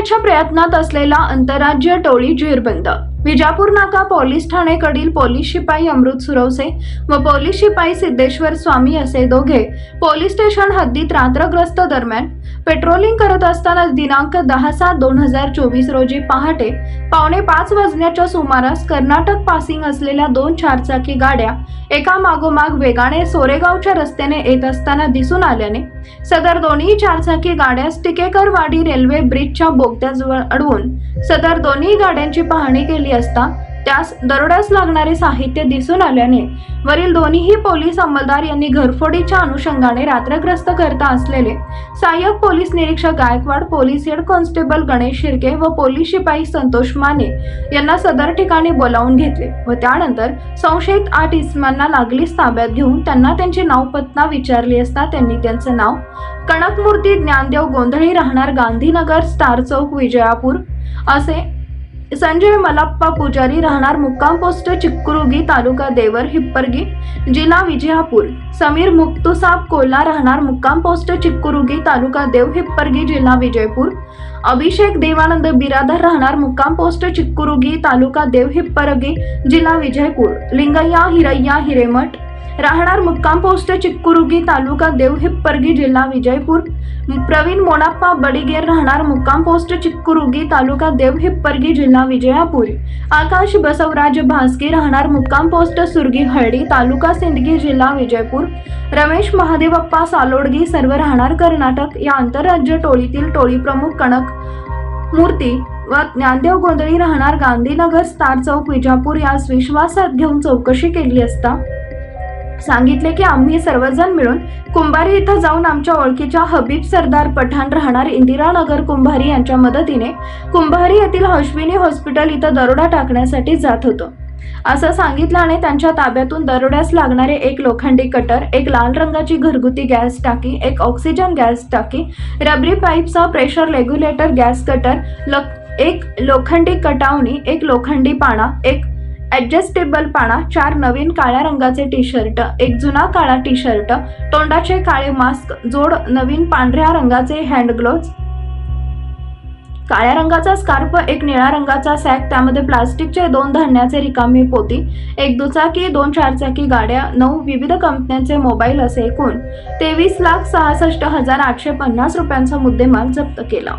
करण्याच्या प्रयत्नात असलेला आंतरराज्य टोळी जेरबंद विजापूर नाका पोलीस ठाणेकडील पोलीस शिपाई अमृत सुरवसे व पोलीस शिपाई सिद्धेश्वर स्वामी असे दोघे पोलीस स्टेशन हद्दीत रात्रग्रस्त दरम्यान पेट्रोलिंग करत असताना दिनांक दहा सात दोन हजार चोवीस रोजी पहाटे पावणे पाच वाजण्याच्या सुमारास कर्नाटक पासिंग असलेल्या दोन चारचाकी गाड्या एका मागोमाग वेगाने सोरेगावच्या रस्त्याने येत असताना दिसून आल्याने सदर दोन्ही चारचाकी गाड्यास टिकेकरवाडी रेल्वे ब्रिजच्या बोगद्याजवळ अडवून सदर दोन्ही गाड्यांची पाहणी केली असता त्यास दरोड्यास लागणारे साहित्य दिसून आल्याने वरील दोन्हीही पोलीस अंमलदार यांनी घरफोडीच्या अनुषंगाने रात्रग्रस्त करता असलेले सहाय्यक पोलीस निरीक्षक Gaikwad police head constable Ganesh Shirke व पोलीस शिपाई संतोष माने यांना सदर ठिकाणी बोलावून घेतले व त्यानंतर संशयित आठ इसमांना लागलीच ताब्यात घेऊन त्यांना त्यांचे नाव पत्ता विचारली असता त्यांनी त्यांचे नाव कणकमूर्ती ज्ञानदेव गोंधळी राहणार गांधीनगर स्टार चौक विजयापूर असे संजय मलाप्पा पुजारी राहणार मुक्काम पोस्ट, चिक्कुरुगी तालुका देवर, हिप्परगी जिल्हा विजयापूर. समीर मुक्तुसाब कोल्हा राहणार मुक्काम पोस्ट, चिक्कुरुगी तालुका देव, हिप्परगी जिल्हा विजयपूर. अभिषेक देवानंद बिरादर राहणार मुक्काम पोस्ट, चिक्कुरुगी तालुका देव, हिप्परगी जिल्हा विजयपूर. लिंगय्या, हिरय्या, हिरेमठ राहणार मुक्काम पोस्ट चिक्कुरुगी तालुका देवहिप्परगी जिल्हा विजयपूर. प्रवीण मोनाप्पा बडिगेर राहणार मुक्काम पोस्ट चिक्कुरुगी तालुका देवहिप्परगी जिल्हा विजयापूर. आकाश बसवराज भास्की राहणार मुक्काम पोस्ट सुरगी हळडी तालुका सिंदगी जिल्हा विजयपूर. रमेश महादेवप्पा सालोडगी सर्व राहणार कर्नाटक. या आंतरराज्य टोळीतील टोळी प्रमुख कणक मूर्ती व ज्ञानदेव गोंधळी राहणार गांधीनगर स्टार चौक विजापूर. यास विश्वासात घेऊन चौकशी केली असता सांगितले की आम्ही सर्वजण मिळून कुंभारी इथं जाऊन आमच्या ओळखीच्या हबीब सरदार पठाण राहणार इंदिरानगर कुंभारी यांच्या मदतीने कुंभारी येथील अश्विनी हॉस्पिटल इथं दरोडा टाकण्यासाठी जात होतो. असं सांगितल्याने त्यांच्या ताब्यातून दरोड्यास लागणारे एक लोखंडी कटर एक लाल रंगाची घरगुती गॅस टाकी एक ऑक्सिजन गॅस टाकी रबरी पाईपचा प्रेशर रेग्युलेटर गॅस कटर लक एक लोखंडी कटावणी एक लोखंडी पाना एक ॲडजस्टेबल पाना चार नवीन काळ्या रंगाचे टी शर्ट एक जुना काळा टी शर्ट तोंडाचे काळे मास्क जोड नवीन पांढऱ्या रंगाचे हँड ग्लोव्ज काळ्या रंगाचा स्कार्फ एक निळ्या रंगाचा सॅक त्यामध्ये प्लास्टिकचे दोन धान्याचे रिकामी पोती एक दुचाकी दोन चारचाकी गाड्या नऊ विविध कंपन्यांचे मोबाईल असे एकूण तेवीस लाख सहासष्ट हजार आठशे पन्नास रुपयांचा मुद्देमाल जप्त केला.